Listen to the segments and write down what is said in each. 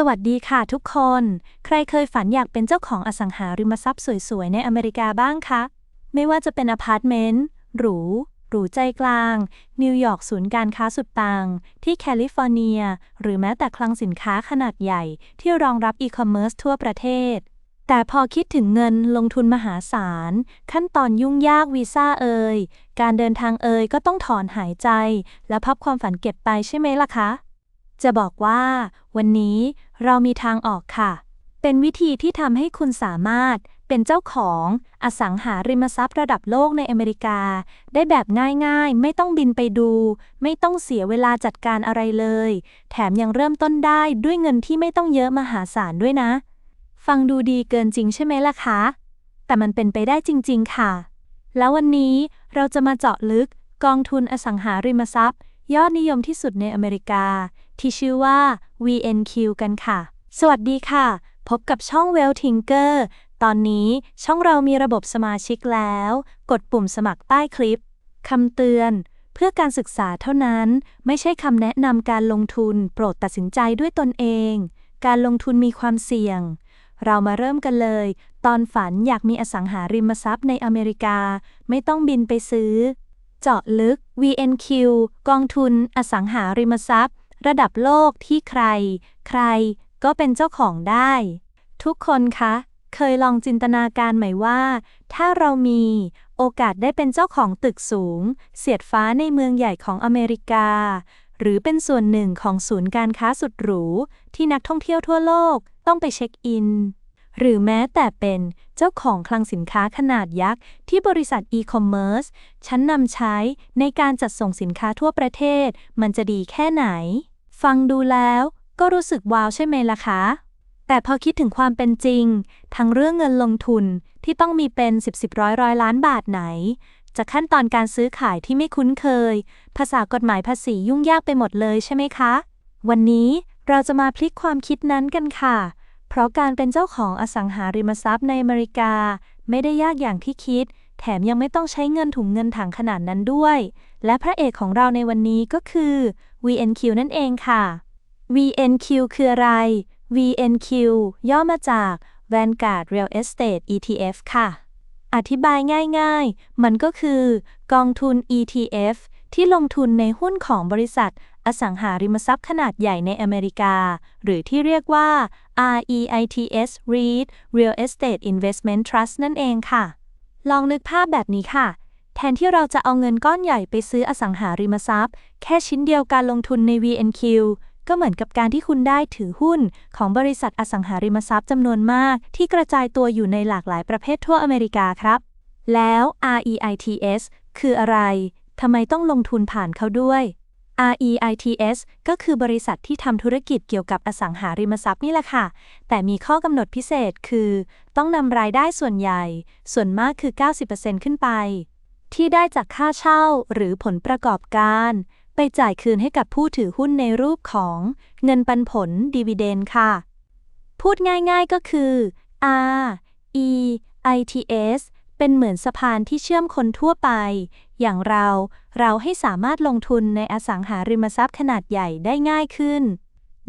สวัสดีค่ะทุกคน ใครเคยฝันอยากเป็นเจ้าของอสังหาริมทรัพย์สวยๆ ในอเมริกาบ้างคะ ไม่ว่าจะเป็นอพาร์ตเมนต์หรู หรูใจกลาง นิวยอร์กศูนย์การค้าสุดปัง ที่แคลิฟอร์เนีย หรือแม้แต่คลังสินค้าขนาดใหญ่ ที่รองรับอีคอมเมิร์ซทั่วประเทศ แต่พอคิดถึงเงินลงทุนมหาศาล ขั้นตอนยุ่งยากวีซ่าเอ่ย การเดินทางเอ่ยก็ต้องถอนหายใจ และพับความฝันเก็บไปใช่ไหมล่ะคะ จะบอกว่า วันนี้เรามีทางออกค่ะ เป็นวิธีที่ทำให้คุณสามารถเป็นเจ้าของอสังหาริมทรัพย์ระดับโลกในอเมริกา ได้แบบง่ายๆ ไม่ต้องบินไปดู ไม่ต้องเสียเวลาจัดการอะไรเลย แถมยังเริ่มต้นได้ด้วยเงินที่ไม่ต้องเยอะมหาศาลด้วยนะ ฟังดูดีเกินจริงใช่ไหมล่ะคะ แต่มันเป็นไปได้จริงๆค่ะ แล้ววันนี้เราจะมาเจาะลึกกองทุนอสังหาริมทรัพย์ ยอดนิยมที่สุดในอเมริกา ที่ชื่อว่า VNQ กันค่ะ สวัสดีค่ะ พบกับช่อง Well Tinker ตอนนี้ช่องเรามีระบบสมาชิกแล้ว กดปุ่มสมัครใต้คลิปคำเตือน เพื่อการศึกษาเท่านั้น ไม่ใช่คำแนะนำการลงทุน โปรดตัดสินใจด้วยตนเอง การลงทุนมีความเสี่ยง เรามาเริ่มกันเลย ตอนฝันอยากมีอสังหาริมทรัพย์ในอเมริกา ไม่ต้องบินไปซื้อ เจาะลึก VNQ กองทุนอสังหาริมทรัพย์ ระดับโลกที่ใคร ใครก็เป็นเจ้าของได้ ทุกคนคะ เคยลองจินตนาการไหมว่า ถ้าเรามีโอกาสได้เป็นเจ้าของตึกสูง เสียดฟ้าในเมืองใหญ่ของอเมริกา หรือเป็นส่วนหนึ่งของศูนย์การค้าสุดหรู ที่นักท่องเที่ยวทั่วโลกต้องไปเช็คอิน หรือแม้แต่เป็นเจ้าของคลังสินค้าขนาดยักษ์ ที่บริษัทอีคอมเมิร์ซชั้นนำใช้ในการจัดส่งสินค้าทั่วประเทศ มันจะดีแค่ไหน ฟังดูแล้วก็รู้สึกว้าวใช่ไหมล่ะคะ แต่พอคิดถึงความเป็นจริง ทั้งเรื่องเงินลงทุนที่ต้องมีเป็น 10บสิบร้อยร้อยล้านบาทไหนจะขั้นตอนการซื้อขายที่ไม่คุ้นเคย ภาษากฎหมายภาษียุ่งยากไปหมดเลยใช่ไหมคะ วันนี้เราจะมาพลิกความคิดนั้นกันค่ะ เพราะการเป็นเจ้าของอสังหาริมทรัพย์ในอเมริกา ไม่ได้ยากอย่างที่คิด แถมยังไม่ต้องใช้เงินถุงเงินถังขนาดนั้นด้วย และพระเอกของเราในวันนี้ก็คือ VNQ นั่นเองค่ะ VNQ คืออะไร VNQ ย่อมาจาก Vanguard Real Estate ETF ค่ะ อธิบายง่ายๆ มันก็คือกองทุน ETF ที่ลงทุนในหุ้นของบริษัท อสังหาริมทรัพย์ขนาดใหญ่ในอเมริกา หรือที่เรียกว่า REITs REIT Real Estate Investment Trust นั่นเองค่ะ ลองนึกภาพแบบนี้ค่ะ แทนที่เราจะเอาเงินก้อนใหญ่ไปซื้ออสังหาริมทรัพย์ แค่ชิ้นเดียวการลงทุนใน VNQ ก็เหมือนกับการที่คุณได้ถือหุ้น ของบริษัทอสังหาริมทรัพย์จำนวนมาก ที่กระจายตัวอยู่ในหลากหลายประเภททั่วอเมริกาครับ แล้ว REITs คืออะไร ทำไมต้องลงทุนผ่านเขาด้วย REITs ก็คือบริษัทที่ทำธุรกิจเกี่ยวกับอสังหาริมทรัพย์นี่แหละค่ะ แต่มีข้อกำหนดพิเศษคือ ต้องนำรายได้ส่วนใหญ่ ส่วนมากคือ 90%ขึ้นไป ที่ได้จากค่าเช่าหรือผลประกอบการ ไปจ่ายคืนให้กับผู้ถือหุ้นในรูปของเงินปันผลดีเวเดนค่ะ พูดง่ายๆก็คือ R E I T S เป็นเหมือนสะพานที่เชื่อมคนทั่วไป อย่างเราเราให้สามารถลงทุนในอสังหาริมทรัพย์ขนาดใหญ่ได้ง่ายขึ้น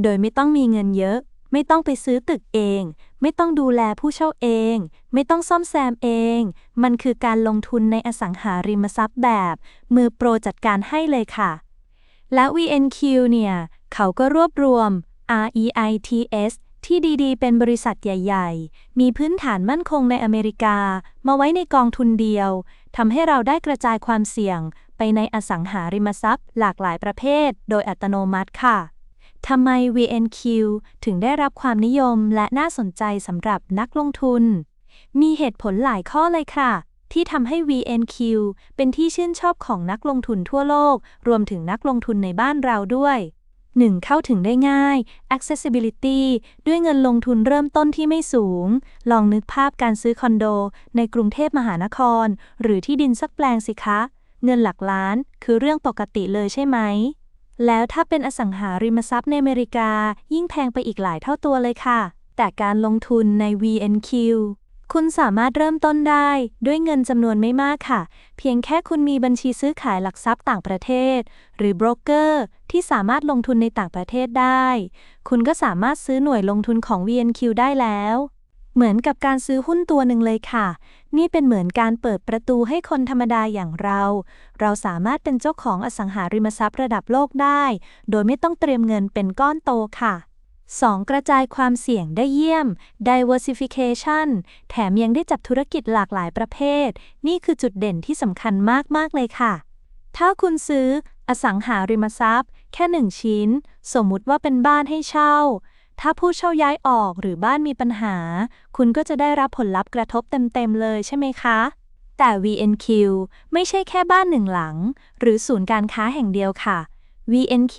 โดยไม่ต้องมีเงินเยอะ ไม่ต้องไปซื้อตึกเอง ไม่ต้องดูแลผู้เช่าเอง ไม่ต้องซ่อมแซมเอง มันคือการลงทุนในอสังหาริมทรัพย์แบบ มือโปรจัดการให้เลยค่ะ และ VNQ เนี่ย เขาก็รวบรวม REITs ที่ดีๆ เป็นบริษัทใหญ่ ๆ มีพื้นฐานมั่นคงในอเมริกา มาไว้ในกองทุนเดียว ทำให้เราได้กระจายความเสี่ยง ไปในอสังหาริมทรัพย์ หลากหลายประเภท โดยอัตโนมัติค่ะ ทำไม VNQ ถึงได้รับความนิยมและน่าสนใจสำหรับนักลงทุน มีเหตุผลหลายข้อเลยค่ะ ที่ทำให้ VNQ เป็นที่ชื่นชอบของนักลงทุนทั่วโลก รวมถึงนักลงทุนในบ้านเราด้วย 1. เข้าถึงได้ง่าย accessibility ด้วยเงินลงทุนเริ่มต้นที่ไม่สูง ลองนึกภาพการซื้อคอนโด ในกรุงเทพมหานคร หรือที่ดินสักแปลงสิคะ เงินหลักล้านคือเรื่องปกติเลยใช่ไหม แล้วถ้าเป็นอสังหาริมทรัพย์ในอเมริกา ยิ่งแพงไปอีกหลายเท่าตัวเลยค่ะ แต่การลงทุนใน VNQ คุณสามารถเริ่มต้นได้ด้วยเงินจำนวนไม่มากค่ะ เพียงแค่คุณมีบัญชีซื้อขายหลักทรัพย์ต่างประเทศ หรือโบรกเกอร์ที่สามารถลงทุนในต่างประเทศได้ คุณก็สามารถซื้อหน่วยลงทุนของ VNQ ได้แล้ว เหมือนกับการซื้อหุ้นตัวหนึ่งเลยค่ะ นี่เป็นเหมือนการเปิดประตูให้คนธรรมดาอย่างเรา เราสามารถเป็นเจ้าของอสังหาริมทรัพย์ระดับโลกได้ โดยไม่ต้องเตรียมเงินเป็นก้อนโตค่ะ 2. กระจายความเสี่ยงได้เยี่ยม diversification แถมยังได้จับธุรกิจหลากหลายประเภท นี่คือจุดเด่นที่สำคัญมาก ๆ เลยค่ะ ถ้าคุณซื้ออสังหาริมทรัพย์ แค่หนึ่งชิ้น สมมุติว่าเป็นบ้านให้เช่า ถ้าผู้เช่าย้ายออกหรือบ้านมีปัญหา คุณก็จะได้รับผลลัพธ์กระทบเต็ม ๆ เลยใช่ไหมคะ แต่ VNQ ไม่ใช่แค่บ้านหนึ่งหลัง หรือศูนย์การค้าแห่งเดียวค่ะ VNQ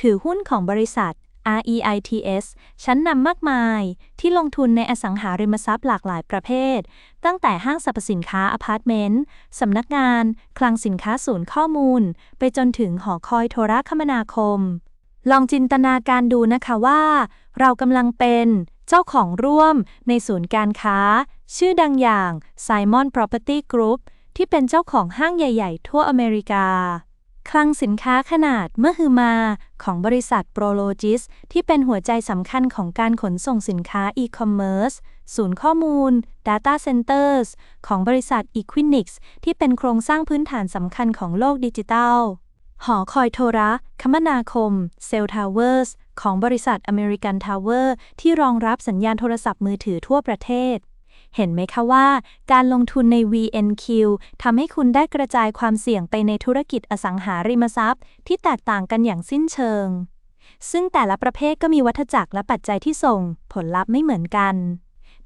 ถือหุ้นของบริษัท REITs ชั้นนำมากมายที่ลงทุนในอสังหาริมทรัพย์หลากหลายประเภท ตั้งแต่ห้างสรรพสินค้าอพาร์ตเมนต์ สำนักงาน คลังสินค้าศูนย์ข้อมูล ไปจนถึงหอคอยโทรคมนาคม ลองจินตนาการดูนะคะว่า เรากำลังเป็นเจ้าของร่วมในศูนย์การค้า ชื่อดังอย่าง Simon Property Group ที่เป็นเจ้าของห้างใหญ่ ๆ ทั่วอเมริกา คลังสินค้าขนาดเมื่อฮือมาของบริษัท Prologis ที่เป็นหัวใจสำคัญของการขนส่งสินค้า e-commerce ศูนย์ข้อมูล Data Centers ของบริษัท Equinix ที่เป็นโครงสร้างพื้นฐานสำคัญของโลกดิจิทัล หอคอยโทรคมนาคม Cell Towers ของบริษัท American Tower ที่รองรับสัญญาณโทรศัพท์มือถือทั่วประเทศ เห็นไหมคะว่า การลงทุนใน VNQ ทำให้คุณได้กระจายความเสี่ยงไปในธุรกิจอสังหาริมทรัพย์ ที่แตกต่างกันอย่างสิ้นเชิง ซึ่งแต่ละประเภทก็มีวัฏจักรและปัจจัยที่ส่ง ผลลัพธ์ไม่เหมือนกัน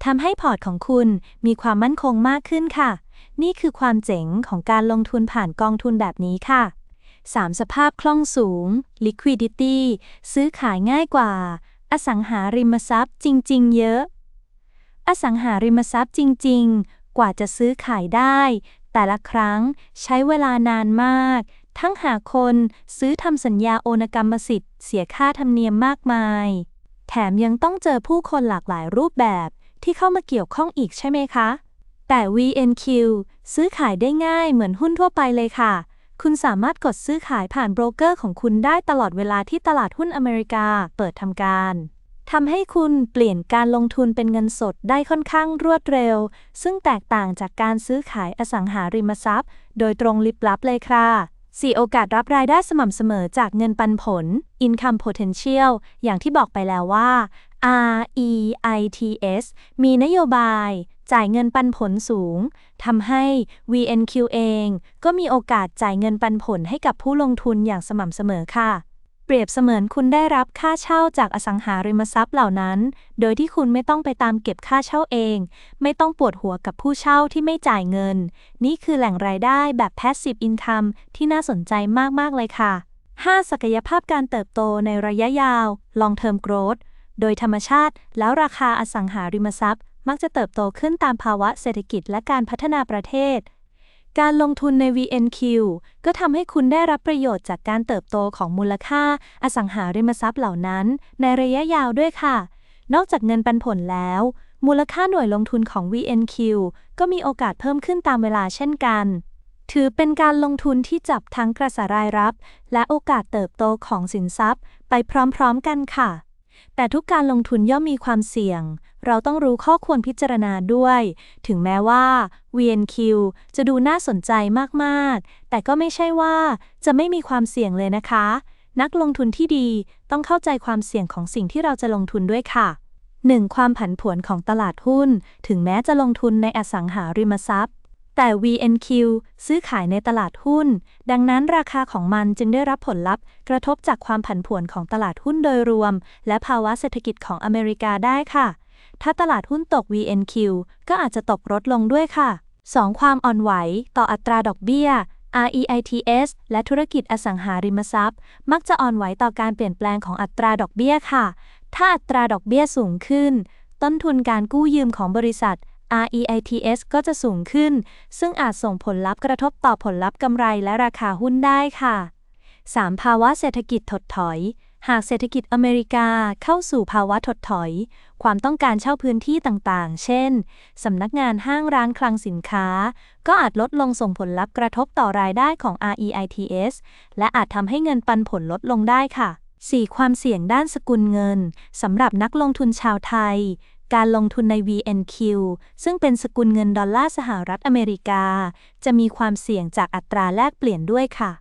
ทำให้พอร์ตของคุณมีความมั่นคงมากขึ้นค่ะ นี่คือความเจ๋งของการลงทุนผ่านกองทุนแบบนี้ค่ะ 3. สภาพคล่องสูง liquidity ซื้อขายง่ายกว่า อสังหาริมทรัพย์จริง ๆ เยอะ อสังหาริมทรัพย์จริง ๆ กว่าจะซื้อขายได้ แต่ละครั้งใช้เวลานานมาก ทั้งหาคนซื้อทำสัญญาโอนกรรมสิทธิ์เสียค่าธรรมเนียมมากมาย แถมยังต้องเจอผู้คนหลากหลายรูปแบบที่เข้ามาเกี่ยวข้องอีกใช่ไหมคะ แต่ VNQ ซื้อขายได้ง่ายเหมือนหุ้นทั่วไปเลยค่ะ คุณสามารถกดซื้อขายผ่านโบรกเกอร์ของคุณได้ตลอดเวลาที่ตลาดหุ้นอเมริกาเปิดทำการ ทำให้คุณเปลี่ยนการลงทุนเป็นเงินสดได้ค่อนข้างรวดเร็ว ซึ่งแตกต่างจากการซื้อขายอสังหาริมทรัพย์ โดยตรงลิบลับเลยค่ะ 4. โอกาสรับรายได้สม่ำเสมอจากเงินปันผล income potential อย่างที่บอกไปแล้วว่า REITs มีนโยบายจ่ายเงินปันผลสูง ทำให้ VNQ เอง ก็มีโอกาสจ่ายเงินปันผลให้กับผู้ลงทุนอย่างสม่ำเสมอค่ะ เปรียบเสมือนคุณได้รับค่าเช่าจากอสังหาริมทรัพย์เหล่านั้น โดยที่คุณไม่ต้องไปตามเก็บค่าเช่าเอง ไม่ต้องปวดหัวกับผู้เช่าที่ไม่จ่ายเงิน นี่คือแหล่งรายได้แบบ passive income ที่น่าสนใจมาก ๆ เลยค่ะ 5. ศักยภาพการเติบโตในระยะยาว long term growth โดยธรรมชาติแล้วราคาอสังหาริมทรัพย์ มักจะเติบโตขึ้นตามภาวะเศรษฐกิจและการพัฒนาประเทศ การลงทุนใน VNQ ก็ทำให้คุณได้รับประโยชน์จากการเติบโตของมูลค่า อสังหาริมทรัพย์เหล่านั้น ในระยะยาวด้วยค่ะ นอกจากเงินปันผลแล้ว มูลค่าหน่วยลงทุนของ VNQ ก็มีโอกาสเพิ่มขึ้นตามเวลาเช่นกัน ถือเป็นการลงทุนที่จับทั้งกระแสรายรับ และโอกาสเติบโตของสินทรัพย์ ไปพร้อมๆกันค่ะ แต่ทุกการลงทุนย่อมมีความเสี่ยง เราต้องรู้ข้อควรพิจารณาด้วย ถึงแม้ว่า VNQ จะดูน่าสนใจมากๆ แต่ก็ไม่ใช่ว่าจะไม่มีความเสี่ยงเลยนะคะ นักลงทุนที่ดีต้องเข้าใจความเสี่ยงของสิ่งที่เราจะลงทุนด้วยค่ะ 1. ความผันผวนของตลาดหุ้น ถึงแม้จะลงทุนในอสังหาริมทรัพย์ แต่ VNQ ซื้อขายในตลาดหุ้น ดังนั้นราคาของมันจึงได้รับผลลัพธ์ กระทบจากความผันผวนของตลาดหุ้นโดยรวม และภาวะเศรษฐกิจของอเมริกาได้ค่ะ ถ้าตลาดหุ้นตก VNQ ก็อาจจะตกลดลงด้วยค่ะ 2. ความอ่อนไหว ต่ออัตราดอกเบี้ย REITs และธุรกิจอสังหาริมทรัพย์ มักจะอ่อนไหวต่อการเปลี่ยนแปลงของอัตราดอกเบี้ยค่ะ ถ้าอัตราดอกเบี้ยสูงขึ้น ต้นทุนการกู้ยืมของบริษัท REITs ก็จะสูงขึ้น ซึ่งอาจส่งผลลัพธ์กระทบต่อผลลัพธ์กำไรและราคาหุ้นได้ค่ะ 3. ภาวะเศรษฐกิจถดถอย หากเศรษฐกิจอเมริกาเข้าสู่ภาวะถดถอย ความต้องการเช่าพื้นที่ต่างๆ เช่น สำนักงานห้างร้านคลังสินค้า ก็อาจลดลงส่งผลลัพธ์กระทบต่อรายได้ของ REITs และอาจทำให้เงินปันผลลดลงได้ค่ะ 4. ความเสี่ยงด้านสกุลเงิน สำหรับนักลงทุนชาวไทย การลงทุนใน VNQ ซึ่งเป็นสกุลเงินดอลลาร์สหรัฐอเมริกา จะมีความเสี่ยงจากอัตราแลกเปลี่ยนด้วยค่ะ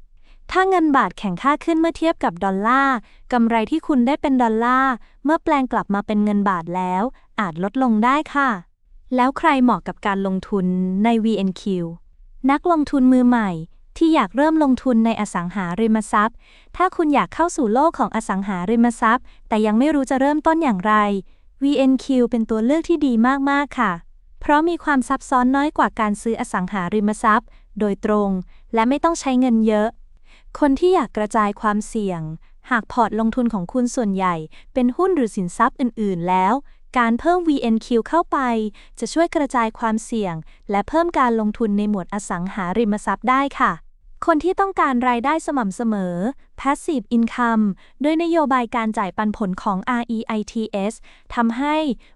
ถ้าเงินบาทแข็งค่าขึ้นเมื่อเทียบกับดอลลาร์กำไรที่คุณได้เป็นดอลลาร์เมื่อแปลงกลับมาเป็นเงินบาทแล้ว อาจลดลงได้ค่ะ แล้วใครเหมาะกับการลงทุนใน VNQ นักลงทุนมือใหม่ที่อยากเริ่มลงทุนในอสังหาริมทรัพย์ ถ้าคุณอยากเข้าสู่โลกของอสังหาริมทรัพย์ แต่ยังไม่รู้จะเริ่มต้นอย่างไร VNQ เป็นตัวเลือกที่ดีมาก ๆ ค่ะ เพราะมีความซับซ้อนน้อยกว่าการซื้ออสังหาริมทรัพย์ โดยตรง และไม่ต้องใช้เงินเยอะ คนที่อยากกระจายความเสี่ยง หากพอร์ตลงทุนของคุณส่วนใหญ่ เป็นหุ้นหรือสินทรัพย์อื่น ๆ แล้ว การเพิ่ม VNQ เข้าไป จะช่วยกระจายความเสี่ยง และเพิ่มการลงทุนในหมวดอสังหาริมทรัพย์ได้ค่ะ คนที่ต้องการรายได้สม่ำเสมอ Passive Income ด้วยนโยบายการจ่ายปันผลของ REITs ทำให้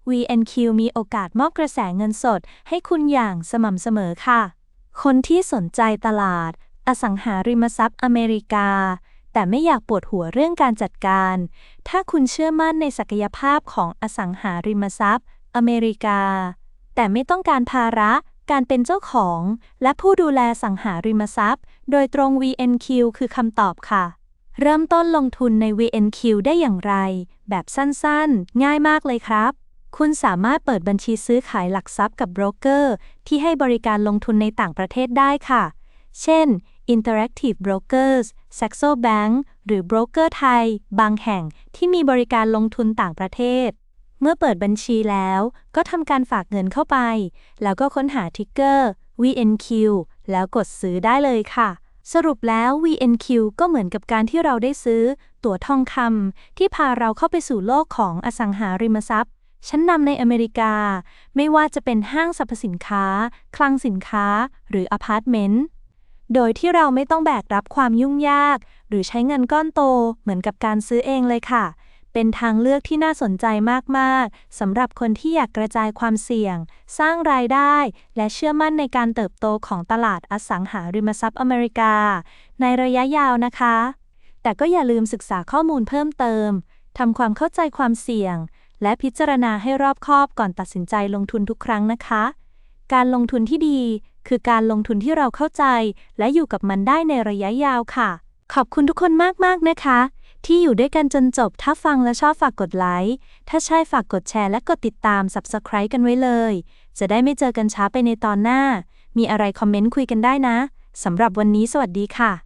VNQ มีโอกาสมอบกระแสเงินสด ให้คุณอย่างสม่ำเสมอค่ะ คนที่สนใจตลาด อสังหาริมทรัพย์อเมริกา แต่ไม่อยากปวดหัวเรื่องการจัดการ ถ้าคุณเชื่อมั่นในศักยภาพของอสังหาริมทรัพย์ อเมริกา แต่ไม่ต้องการภาระ การเป็นเจ้าของ และผู้ดูแลสังหาริมทรัพย์ โดยตรง VNQ คือคำตอบค่ะ เริ่มต้นลงทุนใน VNQ ได้อย่างไร แบบสั้นๆ ง่ายมากเลยครับ คุณสามารถเปิดบัญชีซื้อขายหลักทรัพย์กับโบรกเกอร์ ที่ให้บริการลงทุนในต่างประเทศได้ค่ะ เช่น Interactive Brokers, Saxo Bank หรือโบรกเกอร์ไทย บางแห่งที่มีบริการลงทุนต่างประเทศ เมื่อเปิดบัญชีแล้วก็ทำการฝากเงินเข้าไป แล้วก็ค้นหาทิกเกอร์ VNQ แล้วกดซื้อได้เลยค่ะ สรุปแล้ว VNQ ก็เหมือนกับการที่เราได้ซื้อ ตั๋วทองคำที่พาเราเข้าไปสู่โลกของอสังหาริมทรัพย์ ชั้นนำในอเมริกา ไม่ว่าจะเป็นห้างสรรพสินค้า คลังสินค้า หรืออพาร์ตเมนต์โดยที่เราไม่ต้องแบกรับความยุ่งยาก หรือใช้เงินก้อนโตเหมือนกับการซื้อเองเลยค่ะ เป็นทางเลือกที่น่าสนใจมากๆสำหรับคนที่อยากกระจายความเสี่ยง สร้างรายได้ และเชื่อมั่นในการเติบโตของตลาดอสังหาริมทรัพย์อเมริกา ในระยะยาวนะคะ แต่ก็อย่าลืมศึกษาข้อมูลเพิ่มเติมทำความเข้าใจความเสี่ยง และพิจารณาให้รอบคอบก่อนตัดสินใจลงทุนทุกครั้งนะคะ การลงทุนที่ดีคือการลงทุนที่เราเข้าใจ และอยู่กับมันได้ในระยะยาวค่ะ ขอบคุณทุกคนมากๆนะคะ ที่อยู่ด้วยกันจนจบ ถ้าฟังและชอบฝากกดไลค์ ถ้าใช่ฝากกดแชร์และกดติดตาม Subscribe กันไว้เลย จะได้ไม่เจอกันช้าไปในตอนหน้า มีอะไรคอมเมนต์คุยกันได้นะ สำหรับวันนี้สวัสดีค่ะ